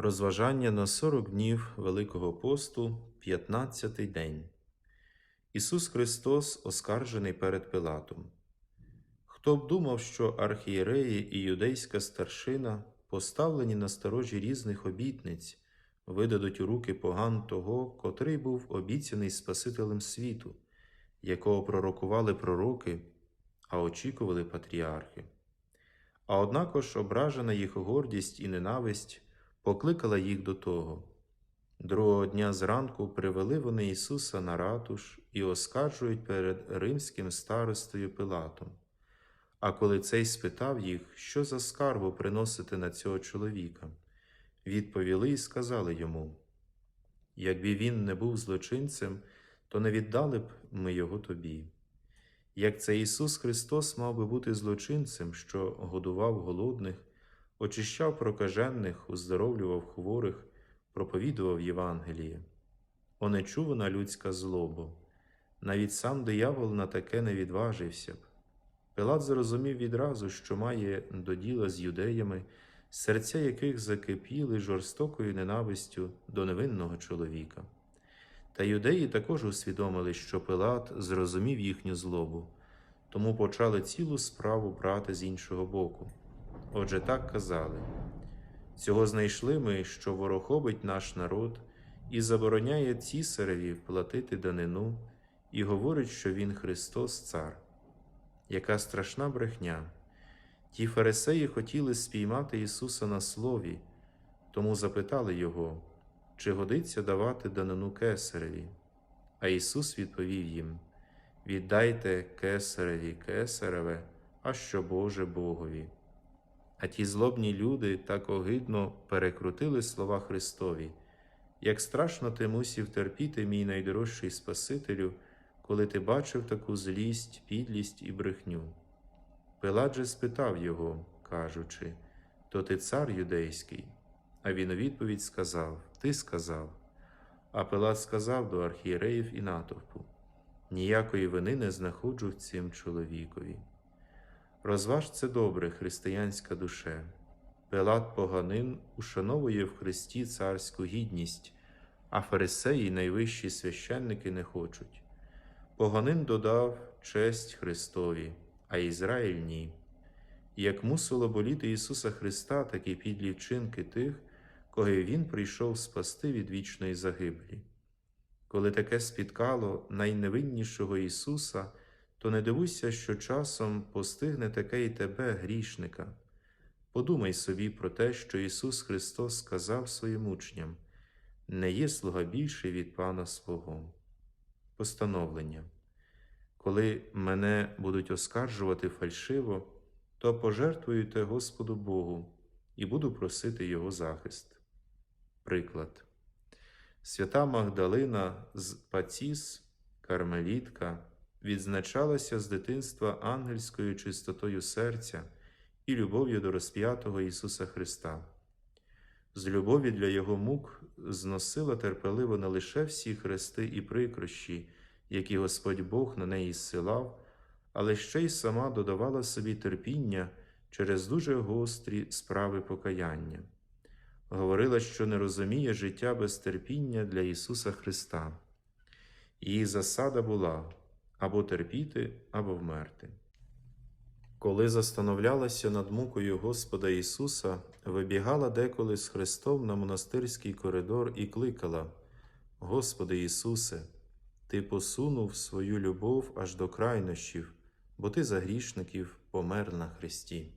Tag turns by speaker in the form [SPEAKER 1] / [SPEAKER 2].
[SPEAKER 1] Розважання на 40 днів Великого посту, 15-й день. Ісус Христос оскаржений перед Пилатом. Хто б думав, що архієреї і юдейська старшина, поставлені на сторожі різних обітниць, видадуть у руки поган того, котрий був обіцяний Спасителем світу, якого пророкували пророки, а очікували патріархи. А однакож ображена їх гордість і ненависть покликала їх до того. Другого дня зранку привели вони Ісуса на ратуш і оскаржують перед римським старостою Пилатом. А коли цей спитав їх, що за скарбу приносити на цього чоловіка, відповіли і сказали йому: Якби він не був злочинцем, то не віддали б ми його тобі. Як це Ісус Христос мав би бути злочинцем, що годував голодних, очищав прокажених, уздоровлював хворих, проповідував Євангеліє. О нечувана людська злоба, навіть сам диявол на таке не відважився б. Пилат зрозумів відразу, що має до діла з юдеями, серця яких закипіли жорстокою ненавистю до невинного чоловіка. Та юдеї також усвідомили, що Пилат зрозумів їхню злобу, тому почали цілу справу брати з іншого боку. Отже, так казали цього знайшли ми, що ворохобить наш народ і забороняє цісареві платити данину, і говорить, що він Христос Цар. Яка страшна брехня! Ті фарисеї хотіли спіймати Ісуса на слові, тому запитали Його, чи годиться давати данину кесареві. А Ісус відповів їм: Віддайте кесареві кесареве, а що Боже Богові. А ті злобні люди так огидно перекрутили слова Христові, як страшно ти мусів терпіти, мій найдорожчий Спасителю, коли ти бачив таку злість, підлість і брехню. Пилат же спитав його, кажучи, то ти цар юдейський. А він у відповідь сказав: Ти сказав. А Пилат сказав до архієреїв і натовпу: Ніякої вини не знаходжу в цим чоловікові. Розваж це добре, християнська душе. Пилат поганин ушановує в Христі царську гідність, а фарисеї найвищі священники не хочуть. Поганин додав честь Христові, а Ізраїль ні. І як мусило боліти Ісуса Христа такі підлі вчинки тих, кого Він прийшов спасти від вічної загибелі. Коли таке спіткало найневиннішого Ісуса, то не дивуйся, що часом постигне таке і тебе, грішника. Подумай собі про те, що Ісус Христос сказав своїм учням: не є слуга більший від Пана свого. Постановлення. Коли мене будуть оскаржувати фальшиво, то пожертвуйте Господу Богу і буду просити Його захист. Приклад. Свята Магдалина з Паціс, Кармелітка, відзначалася з дитинства ангельською чистотою серця і любов'ю до розп'ятого Ісуса Христа. З любові для Його мук зносила терпеливо не лише всі хрести і прикрощі, які Господь Бог на неї зсилав, але ще й сама додавала собі терпіння через дуже гострі справи покаяння. Говорила, що не розуміє життя без терпіння для Ісуса Христа. Її засада була або терпіти, або вмерти. Коли застановлялася над мукою Господа Ісуса, вибігала деколи з Христом на монастирський коридор і кликала: Господи Ісусе, Ти посунув свою любов аж до крайнощів, бо Ти за грішників помер на Христі.